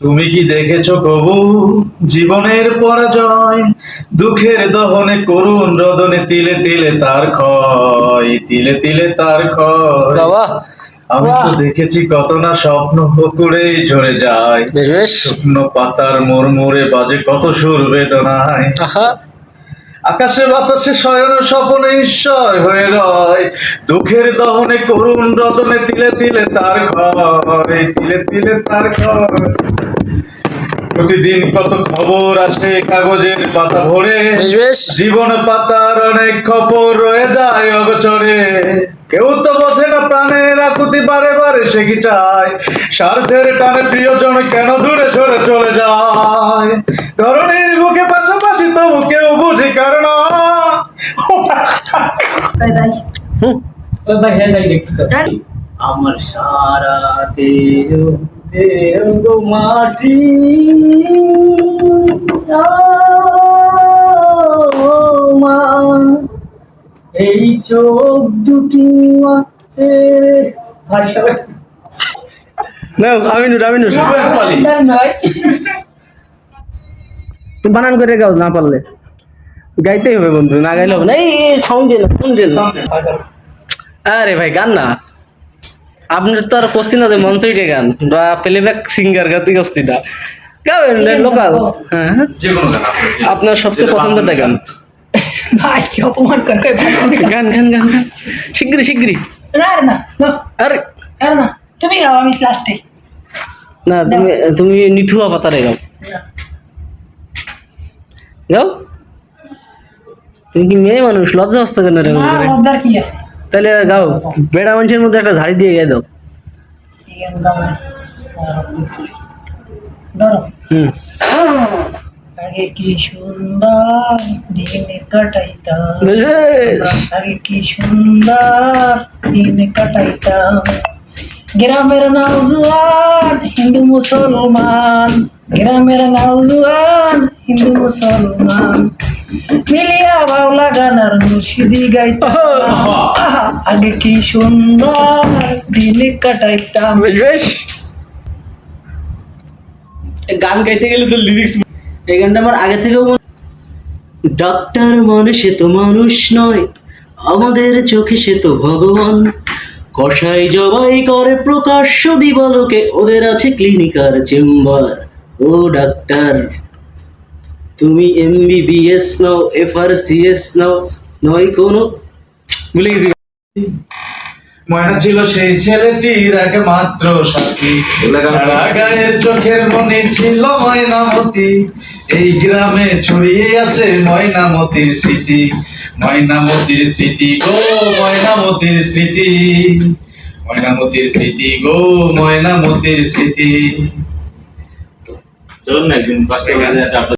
তুমি কি দেখেছ কবু জীবনের পরাজয় দুঃখের দহনে করুণ রদনে তিলে তিলে তার ক্ষয় তিলে তিলে তার ক্ষয়। আমি তো দেখেছি কত না স্বপ্ন পুকুরে ঝরে যায়। শুকনো পাতার মোড়মোড়ে বাজে কত সুর বেদনায়। আকাশে বাতাসে শয়ন স্বপনে ঈশ্বর হয়ে রয়। দুঃখের দহনে করুণ রতনে তিলে তিলে তার ক্ষয় তিলে তিলে তার ক্ষয় প্রতিদিন কত খবর আসে কাগজের পাতা ভরে। জীবন পাতার অনেক খবর রয়ে যায় অগচরে। কেউ তো বোঝে না প্রাণের আকুতি বারে বারে সে কি চায়। স্বার্থের টানে প্রিয়জন কেন দূরে সরে চলে যায়? বুঝি কারণ হ্যাঁ। আমার সারা দেহ দেহ মাটি। মা। এই চোখ দুটি নয় তুমি বানান করে গাও না পারলে। গাইতেই হবে বন্ধু না গাইলে হবে না। এই সাউন্ড দিল আরে ভাই গান না। আপনার তো আর কস্তি না মন সুইটে গান। বা প্লেব্যাক সিঙ্গার গাতি কস্তিটা গাবেন লোকাল হ্যাঁ। যে কোনো গান আপনার সবচেয়ে পছন্দের গান। ভাই কি অপমান করে গান গান গান গান। শিগগিরি শিগগিরি না না না আরে। না, না তুমি গাও আমি লাস্টে না তুমি তুমি নিথুয়া পাতারে গাও। গাও। তুমি কি মেয়ে মানুষ? লজ্জা হচ্ছে কেন রে তাহলে গাও বেড়া মানুষের মধ্যে একটা ঝাড়ি দিয়ে গাই দাও। এই গান ধরো। হুম। আগে কি সুন্দর দিন কাটাইতাম। আগে কি সুন্দর দিন কাটাইতাম। গ্রামের নওজোয়ান হিন্দু মুসলমান। গ্রামের নওজোয়ান হিন্দু মুসলমান। আগে কি সুন্দর দিন কাটাইতাম। গান গাইতে গেলে তো লিরিক্স এই গানটা আমার আগে থেকেও ডাক্তার মানে সে তো মানুষ নয় আমাদের চোখে সে তো ভগবান। কষাই জবাই করে প্রকাশ্য দিবালোকে ওদের আছে ক্লিনিকার চেম্বার ও ডাক্তার তুমি এমবিবিএস নাও এফআরসিএস নাও নয় কোনো। ভুলে গেছি ময়না ছিল সেই ছেলেটির একমাত্র সাথী। গায়ের চোখের মনে ছিল ময়নামতি এই গ্রামে ছড়িয়ে আছে ময়নামতির স্মৃতি। ময়নামতির স্মৃতি গো ময়নামতির স্মৃতি। ময়নামতির স্মৃতি গো ময়নামতির স্মৃতি। চলুন একদিন বাজে